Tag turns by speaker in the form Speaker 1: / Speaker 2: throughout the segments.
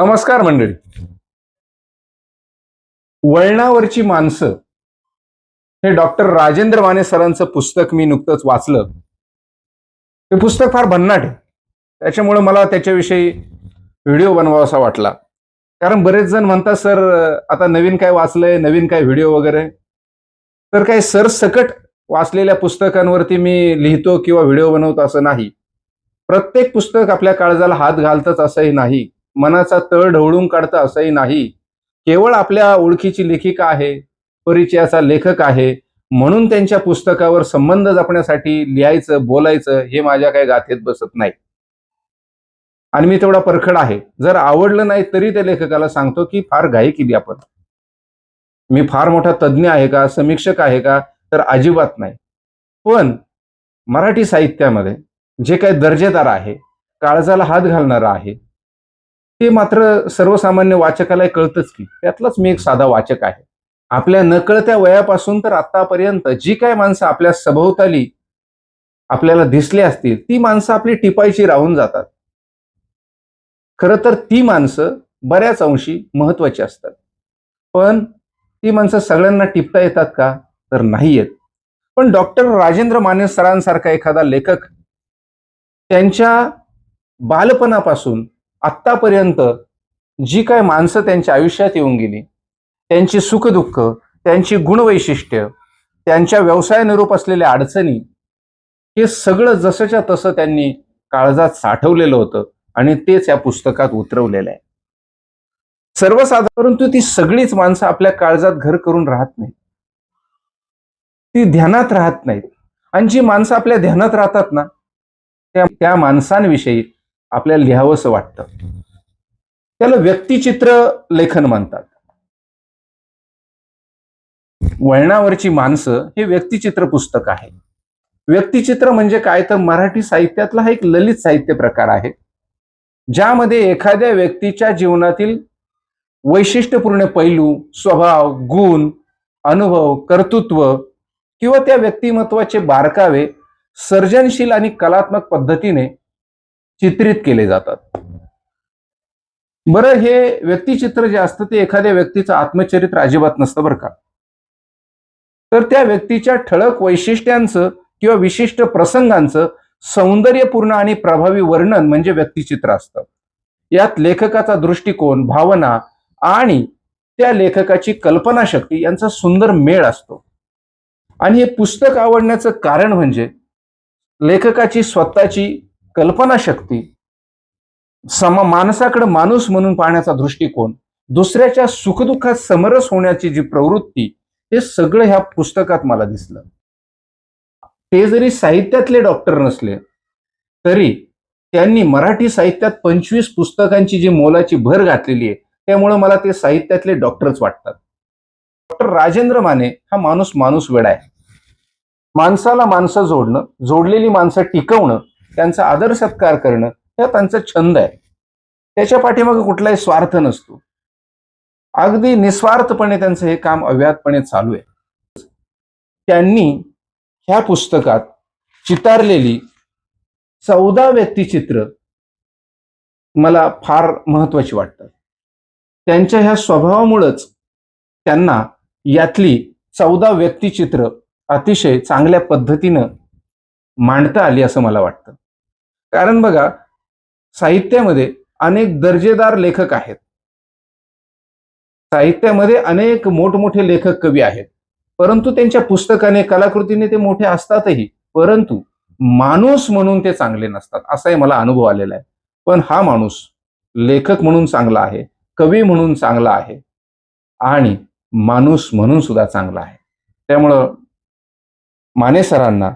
Speaker 1: नमस्कार मंडळी. वळणावरची माणसं हे डॉक्टर राजेंद्र माने सरांचं पुस्तक मी नुकतंच वाचलं. ते पुस्तक फार भन्नाट आहे. त्याच्यामुळे मला त्याच्याविषयी व्हिडिओ बनवावासा वाटला. कारण बरेच जण म्हणतात सर आता नवीन काय वाचलंय? नवीन काय व्हिडिओ वगैरे? तर काही सरसकट वाचलेल्या पुस्तकांवरती मी लिहितो किंवा व्हिडिओ बनवतो असं नाही. प्रत्येक पुस्तक आपल्या काळजाला हात घालतच असंही नाही. मनाचा तळ ढवळून काढतं असंही नाही. केवळ आपल्या ओळखीची लेखिका आहे परिचयाचा लेखक आहे म्हणून त्यांच्या पुस्तकावर संबंध जपण्यासाठी लिहायचं बोलायचं हे माझ्या काही गाथेत बसत नाही. आणि मी तेवढा परखड आहे. जर आवडलं नाही तरी त्या लेखकाला सांगतो की फार घाई केली आपण. मी फार मोठा तज्ज्ञ आहे का समीक्षक आहे का तर अजिबात नाही. पण मराठी साहित्यामध्ये जे काही दर्जेदार आहे काळजाला हात घालणारं आहे ते मात्र सर्वसामान्य वाचकाला कळतच की त्यातलाच मी एक साधा वाचक आहे. आपल्या नकळत्या वयापासून तर आतापर्यंत जी काय माणसं आपल्या सभोवताली आपल्याला दिसली असतील ती माणसं आपली टिपायची राहून जातात. खरं तर ती माणसं बऱ्याच अंशी महत्वाची असतात. पण ती माणसं सगळ्यांना टिपता येतात का? तर नाही येत. पण डॉक्टर राजेंद्र माने सरांसारखा एखादा लेखक त्यांच्या बालपणापासून आत्तापर्यंत जी काय माणसं त्यांच्या आयुष्यात येऊन गेली त्यांची सुखदुःख त्यांची गुणवैशिष्ट्य त्यांच्या व्यवसायानुरूप असलेल्या अडचणी हे सगळं जसंच्या तसं त्यांनी काळजात साठवलेलं होतं आणि तेच या पुस्तकात उतरवलेलं आहे. सर्वसाधारण परंतु ती सगळीच माणसं आपल्या काळजात घर करून राहत नाही ती ध्यानात राहत नाहीत. आणि जी माणसं आपल्या ध्यानात राहतात ना त्या त्या माणसांविषयी आपल्याला लिहावंसं वाटतं. त्याला व्यक्तिचित्र लेखन म्हणतात. वळणावरची माणसं हे व्यक्तिचित्र पुस्तक आहे. व्यक्तिचित्र म्हणजे काय? तर मराठी साहित्यातला हा एक ललित साहित्य प्रकार आहे ज्यामध्ये एखाद्या व्यक्तीच्या जीवनातील वैशिष्ट्यपूर्ण पैलू स्वभाव गुण अनुभव कर्तृत्व किंवा त्या व्यक्तिमत्वाचे बारकावे सर्जनशील आणि कलात्मक पद्धतीने चित्रित केले जातात. बरं हे व्यक्तिचित्र जे असतं ते एखाद्या व्यक्तीचं आत्मचरित्र अजिबात नसतं बरं का? तर त्या व्यक्तीच्या ठळक वैशिष्ट्यांचं किंवा विशिष्ट प्रसंगांचं सौंदर्यपूर्ण आणि प्रभावी वर्णन म्हणजे व्यक्तिचित्र असतं. यात लेखकाचा दृष्टिकोन भावना आणि त्या लेखकाची कल्पनाशक्ती यांचा सुंदर मेळ असतो. आणि हे पुस्तक आवडण्याचं कारण म्हणजे लेखकाची स्वतःची कल्पनाशक्ती सम माणसाकडे माणूस म्हणून पाहण्याचा दृष्टिकोन दुसऱ्याच्या सुखदुःखात समरस होण्याची जी प्रवृत्ती हे सगळं ह्या पुस्तकात मला दिसलं. ते जरी साहित्यातले डॉक्टर नसले तरी त्यांनी मराठी साहित्यात पंचवीस पुस्तकांची जी मोलाची भर घातलेली आहे त्यामुळे मला ते साहित्यातले डॉक्टरच वाटतात. डॉक्टर राजेंद्र माने हा माणूस माणूस वेडा आहे. माणसाला माणसं जोडणं जोडलेली माणसं टिकवणं त्यांचा आदर सत्कार करणं हा त्यांचा छंद आहे. त्याच्या पाठीमागे कुठलाही स्वार्थ नसतो. अगदी निस्वार्थपणे त्यांचं हे काम अव्याहतपणे चालू आहे. त्यांनी ह्या पुस्तकात चितारलेली चौदा व्यक्तिचित्र मला फार महत्वाची वाटतात. त्यांच्या ह्या स्वभावामुळंच त्यांना यातली चौदा व्यक्तिचित्र अतिशय चांगल्या पद्धतीनं मांडता आली असं मला वाटतं. कारण बघा साहित्यामध्ये अनेक दर्जेदार लेखक आहेत. साहित्यामध्ये अनेक मोठमोठे लेखक कवी आहेत. परंतु त्यांच्या पुस्तकाने कलाकृतीने ते मोठे असतातही. परंतु माणूस म्हणून ते चांगले नसतात असाही मला अनुभव आलेला आहे. पण हा माणूस लेखक म्हणून चांगला आहे कवी म्हणून चांगला आहे आणि माणूस म्हणून सुद्धा चांगला आहे. त्यामुळं माने सरांना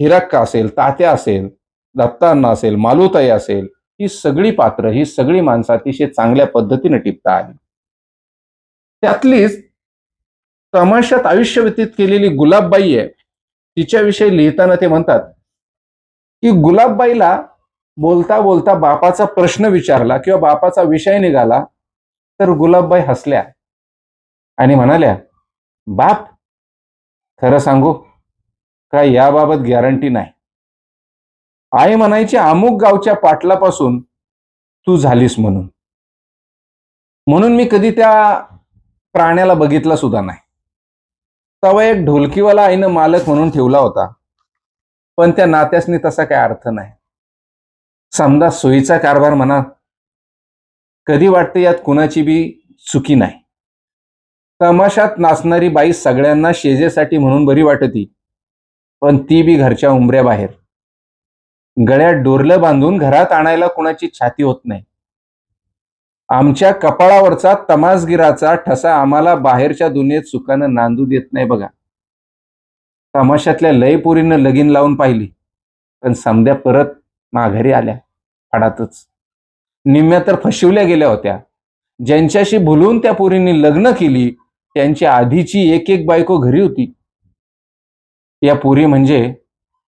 Speaker 1: हिरक्का असेल तात्या असेल दत्तांना असेल मालुताई असेल ही सगळी पात्र ही सगळी माणसं अतिशय चांगल्या पद्धतीने टिपता आली त्यातलीच तमाशात आयुष्य व्यतीत केलेली गुलाबबाई आहे. तिच्याविषयी लिहिताना ते म्हणतात की गुलाबबाईला बोलता बोलता बापाचा प्रश्न विचारला किंवा बापाचा विषय निघाला तर गुलाबबाई हसल्या आणि म्हणाल्या बाप खरं सांगू काय याबाबत गॅरंटी नाही. आई म्हणायची अमुक गावच्या पाटलापासून तू झालीस म्हणून. म्हणून मी कधी त्या प्राण्याला बघितला सुद्धा नाही. तवा एक ढोलकीवाला आईनं मालक म्हणून ठेवला होता पण त्या नात्यासनी तसा काय अर्थ नाही. समजा सोयीचा कारभार म्हणा कधी वाटते यात कुणाची बी चुकी नाही. तमाशात नाचणारी बाई सगळ्यांना शेजेसाठी म्हणून बरी वाटती पण ती बी घरच्या उंबऱ्याबाहेर. गळ्यात डोरलं बांधून घरात आणायला कुणाची छाती होत नाही. आमच्या कपाळावरचा तमासगिराचा ठसा आम्हाला बाहेरच्या दुनियेत सुखानं नांदू देत नाही बघा. तमाशातल्या लयपुरीनं लगीन लावून पाहिली. पण समद्या परत माघारी आल्या. फाडातच. निम्म्या तर फशिवल्या गेल्या होत्या. ज्यांच्याशी भुलून त्या पुरींनी लग्न केली त्यांची आधीची एक एक बायको घरी होती. या पुरी म्हणजे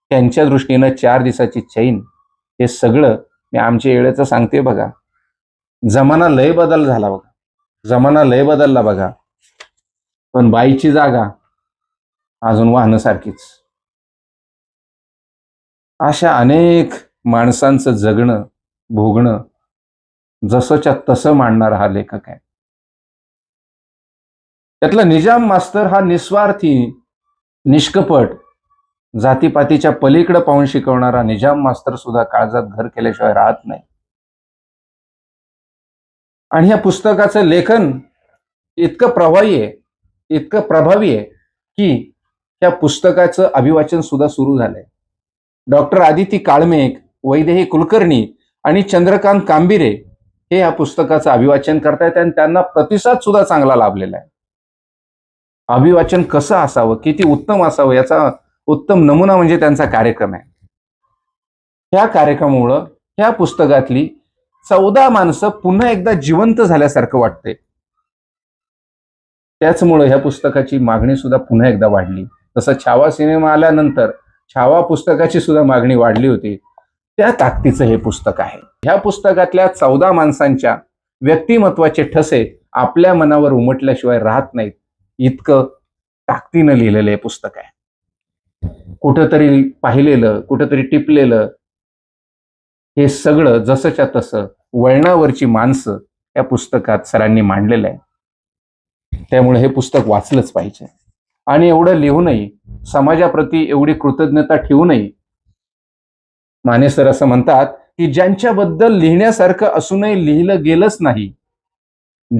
Speaker 1: त्यांच्या दृष्टीनं चार दिवसाची चैन. हे सगळं मी आमच्या वेळेचं सांगते बघा. जमाना लय बदल झाला बघा. जमाना लय बदलला बघा. पण बाईची जागा अजून वाहनसारखीच. अशा अनेक माणसांचं जगणं भोगणं जसंच्या तसं मांडणारा हा लेखक आहे. त्यातला निजाम मास्तर हा निस्वार्थी निष्कपट जातीपातीच्या पलीकडे पाहून शिकवणारा निजाम मास्तर सुद्धा काळजात घर केल्याशिवाय राहत नाही. आणि या पुस्तकाचं लेखन इतकं प्रभावी आहे इतकं प्रभावी आहे की त्या पुस्तकाचं अभिवाचन सुद्धा सुरू झालंय. डॉक्टर आदिती काळमेक वैदेही कुलकर्णी आणि चंद्रकांत कांबिरे हे या पुस्तकाचं अभिवाचन करतायत आणि त्यांना प्रतिसाद सुद्धा चांगला लाभलेला आहे. अभिवाचन कसं असावं? किती उत्तम असावं? याचा उत्तम नमुना म्हणजे त्यांचा कार्यक्रम आहे. ह्या कार्यक्रमामुळं ह्या पुस्तकातली चौदा माणसं पुन्हा एकदा जिवंत झाल्यासारखं वाटते त्याचमुळं ह्या पुस्तकाची मागणी सुद्धा पुन्हा एकदा वाढली. तसं छावा सिनेमा आल्यानंतर छावा पुस्तकाची सुद्धा मागणी वाढली होती. त्या ताकदीचं हे पुस्तक आहे. ह्या पुस्तकातल्या चौदा माणसांच्या व्यक्तिमत्वाचे ठसे आपल्या मनावर उमटल्याशिवाय राहत नाहीत. इतकं ताकदीनं लिहिलेलं हे पुस्तक आहे. कुठंतरी पाहिलेलं कुठंतरी टिपलेलं हे सगळं जसंच्या तसं वळणावरची माणसं या पुस्तकात सरांनी मांडलेलं आहे. त्यामुळे हे पुस्तक वाचलंच पाहिजे. आणि एवढं लिहूनही समाजाप्रती एवढी कृतज्ञता ठेवूनही माने सर असं म्हणतात की ज्यांच्याबद्दल लिहिण्यासारखं असूनही लिहिलं गेलंच नाही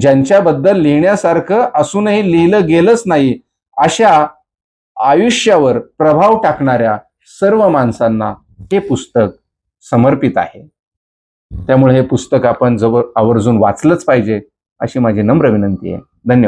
Speaker 1: ज्यांच्याबद्दल लिहिण्यासारखं असूनही लिहिलं गेलंच नाही अशा आयुष्यावर प्रभाव टाकणाऱ्या सर्व माणसांना हे पुस्तक समर्पित आहे. त्यामुळे हे पुस्तक आपण जवळ आवर्जून वाचलंच पाहिजे अशी माझी नम्र विनंती आहे. धन्यवाद.